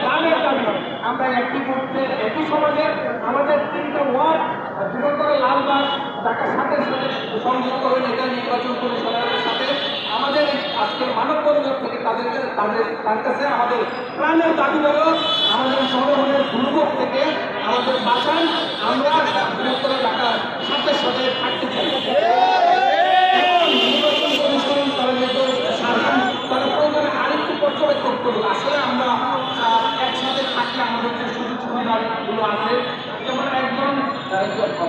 প্রাণের দাবি। আমরা একটি করতে একই সমাজে আমাদের তিনটা ওয়ার্ড বিশেষ করে লালবাগ ঢাকার সাথে সাথে এটা নির্বাচন কমিশনারের সাথে আমাদের আজকের মানব বন্ধন থেকে তাদেরকে তাদের তার আমাদের প্রাণের দাবি হলো, আমাদের জনগণের দুর্ভোগ থেকে আমাদের বাঁচান আমরা বৃহত্তর ঢাকার সাথে সাথে থাকতে চাই নির্বাচন কমিশন তারা যেহেতু সাধারণ তারা প্রয়োজনে আরেকটু পর্যবেক্ষণ করুন আসলে আমরা আহ, একসাথে থাকলে আমাদের যে সুযোগ আছে যেমন একজন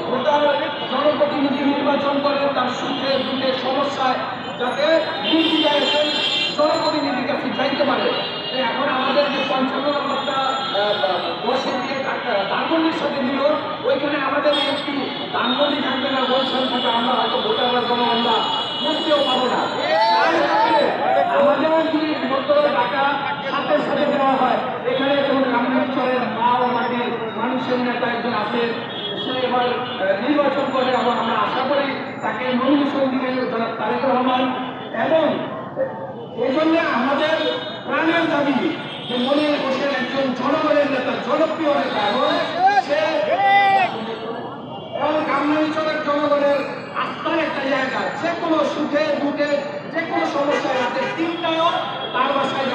ভোটার, জনপ্রতিনিধি নির্বাচন করে, তার সুখে দুঃখে সমস্যায় যাতে নির্দিদায় জনপ্রতিনিধির কাছে যাইতে পারে। এখন আমাদের যে পঞ্চান্ন নম্বরটা বসে দিয়ে দানগন্ডির সাথে দিল ওইখানে আমাদের একটি দানগন্ডি থাকবে না বলছেন আমরা হয়তো ভোটাররা জনগণরা মানুষের নেতা একজন আছে, সে এবার নির্বাচন করে এবং আমরা আশা করি তাকে নমিনেশন দিবে জনাব তারেক রহমান এবং এই জন্য আমাদের প্রাণের দাবি যে মনির হোসেন একজন জনগণের নেতা, জনপ্রিয় নেতা এবং সে এবং কামরাঞ্চলের জনগণের আস্থার একটা জায়গা। যে কোনো সুখে, দুঃখে, যে কোনো সমস্যায় রাতে তিনটায়ও তার বাসায়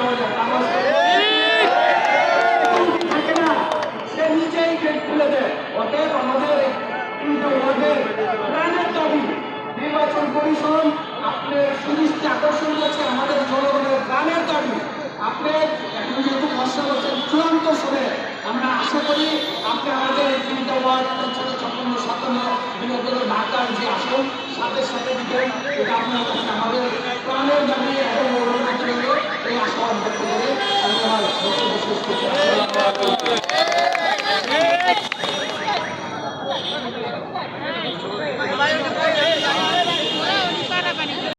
আপনি এখন যেহেতু বর্ষা বছর চূড়ান্ত সবে আমরা আশা করি আপনি আমাদের তিনটা ওয়ার্ড পঞ্চান্ন ছাপ্পান্ন, সাতান্ন বিনোদন ঢাকার যে আসন, সাথে সাথে দিবেন এটা আপনার আমাদের প্রাণের দাবি এবং